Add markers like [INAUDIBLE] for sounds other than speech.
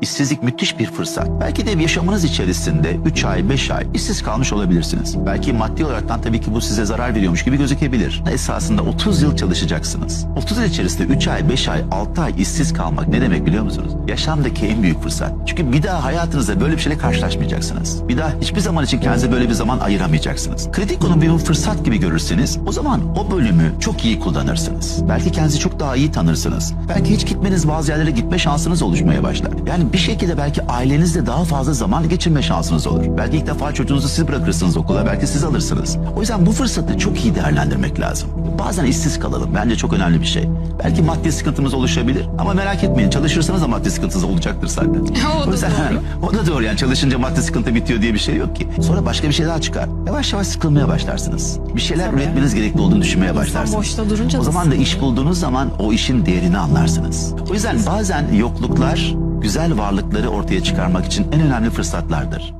İşsizlik müthiş bir fırsat. Belki de yaşamınız içerisinde 3 ay, 5 ay işsiz kalmış olabilirsiniz. Belki maddi olaraktan tabii ki bu size zarar veriyormuş gibi gözükebilir. Esasında 30 yıl çalışacaksınız. 30 yıl içerisinde 3 ay, 5 ay, 6 ay işsiz kalmak ne demek biliyor musunuz? Yaşamdaki en büyük fırsat. Çünkü bir daha hayatınızda böyle bir şeyle karşılaşmayacaksınız. Bir daha hiçbir zaman için kendinize böyle bir zaman ayıramayacaksınız. Kritik konu bir fırsat gibi görürseniz o zaman o bölümü çok iyi kullanırsınız. Belki kendinizi çok daha iyi tanırsınız. Belki hiç gitmeniz bazı yerlere gitme şansınız oluşmaya başlar. Yani bir şekilde belki ailenizle daha fazla zaman geçirme şansınız olur. Belki ilk defa çocuğunuzu siz bırakırsınız okula, belki siz alırsınız. O yüzden bu fırsatı çok iyi değerlendirmek lazım. Bazen işsiz kalalım. Bence çok önemli bir şey. Belki maddi sıkıntımız oluşabilir ama merak etmeyin çalışırsanız da maddi sıkıntınız olacaktır zaten. [LAUGHS] O da yüzden- doğru. [LAUGHS] o da doğru yani çalışınca maddi sıkıntı bitiyor diye bir şey yok ki. Sonra başka bir şey daha çıkar. Yavaş yavaş sıkılmaya başlarsınız. Bir şeyler Tabii. üretmeniz gerekli olduğunu düşünmeye başlarsınız. boşta durunca o zaman da iş bulduğunuz zaman o işin değerini anlarsınız. O yüzden bazen yokluklar güzel varlıkları ortaya çıkarmak için en önemli fırsatlardır.